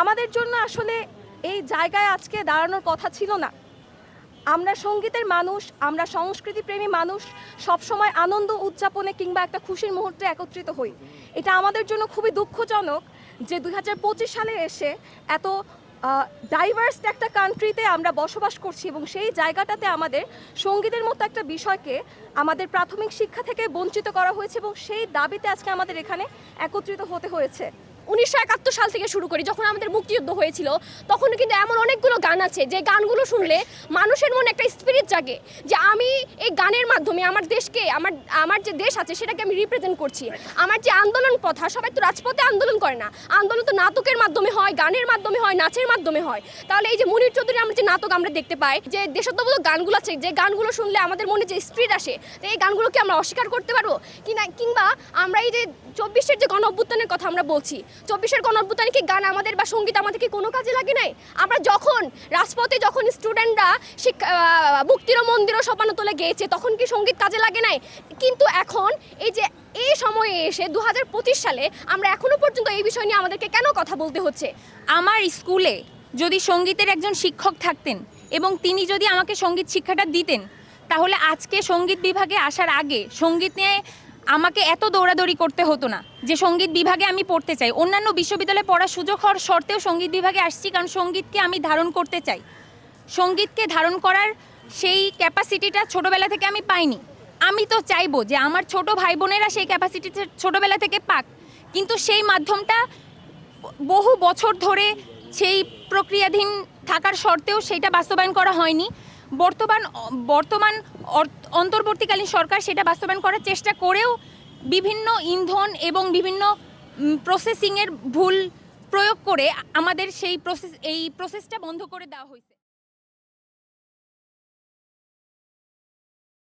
আমাদের জন্য আসলে এই জায়গায় আজকে দাঁড়ানোর কথা ছিল না। আমরা সঙ্গীতের মানুষ, আমরা সংস্কৃতিপ্রেমী মানুষ, সবসময় আনন্দ উদযাপনে কিংবা একটা খুশির মুহূর্তে একত্রিত হই। এটা আমাদের জন্য খুবই দুঃখজনক যে দু হাজার পঁচিশ সালে এসে এত ডাইভার্স একটা কান্ট্রিতে আমরা বসবাস করছি এবং সেই জায়গাটাতে আমাদের সঙ্গীতের মতো একটা বিষয়কে আমাদের প্রাথমিক শিক্ষা থেকে বঞ্চিত করা হয়েছে এবং সেই দাবিতে আজকে আমাদের এখানে একত্রিত হতে হয়েছে। উনিশশো একাত্তর সাল থেকে শুরু করি, যখন আমাদের মুক্তিযুদ্ধ হয়েছিল তখন কিন্তু এমন অনেকগুলো গান আছে যে গানগুলো শুনলে মানুষের মনে একটা স্পিরিট জাগে যে আমি এই গানের মাধ্যমে আমার দেশকে, আমার আমার যে দেশ আছে সেটাকে আমি রিপ্রেজেন্ট করছি। আমার যে আন্দোলন প্রথা সবাই তো রাজপথে আন্দোলন করে না। আন্দোলন তো নাটকের মাধ্যমে হয়, গানের মাধ্যমে হয়, নাচের মাধ্যমে হয়। তাহলে এই যে মনির চৌধুরী আমরা যে নাটক আমরা দেখতে পাই, যে দেশাত্মবোধক গানগুলো আছে, যে গানগুলো শুনলে আমাদের মনে যে স্পিরিট আসে, তো এই গানগুলোকে আমরা অস্বীকার করতে পারব? কিনা, কিংবা আমরা এই যে চব্বিশের যে গণ অভ্যুত্থানের কথা আমরা বলছি, চব্বিশের গণ অভ্যুত্থানে কি গান আমাদের বা সংগীত আমাদের কি কোনো কাজে লাগে নাই? আমরা যখন রাজপথে যখন স্টুডেন্টরা শিক্ষা মুক্তির সপানো তোলে গিয়েছে, তখন কি সংগীত কাজে লাগে নাই? কিন্তু এখন এই যে এই সময়ে এসে দু হাজার পঁচিশ সালে আমরা এখনও পর্যন্ত এই বিষয় নিয়ে আমাদেরকে কেন কথা বলতে হচ্ছে? আমার স্কুলে যদি সঙ্গীতের একজন শিক্ষক থাকতেন এবং তিনি যদি আমাকে সংগীত শিক্ষাটা দিতেন, তাহলে আজকে সংগীত বিভাগে আসার আগে সংগীত নিয়ে আমাকে এত দৌড়াদৌড়ি করতে হতো না। যে সংগীত বিভাগে আমি পড়তে চাই। অন্যান্য বিশ্ববিদ্যালয়ে পড়ার সুযোগ হওয়ার সত্ত্বেও সংগীত বিভাগে আসছি কারণ সঙ্গীতকে আমি ধারণ করতে চাই। সঙ্গীতকে ধারণ করার সেই ক্যাপাসিটিটা ছোটবেলা থেকে আমি পাইনি। আমি তো চাইব যে আমার ছোট ভাই বোনেরা সেই ক্যাপাসিটি ছোটবেলা থেকে পাক। কিন্তু সেই মাধ্যমটা বহু বছর ধরে সেই প্রক্রিয়াধীন থাকার সত্ত্বেও সেটা বাস্তবায়ন করা হয়নি। বর্তমান বর্তমান অন্তর্বর্তীকালীন সরকার সেটা বাস্তবায়ন করার চেষ্টা করেও বিভিন্ন ইন্ধন এবং বিভিন্ন প্রসেসিংয়ের ভুল প্রয়োগ করে আমাদের সেই প্রসেস এই প্রসেসটা বন্ধ করে দেওয়া হয়েছে।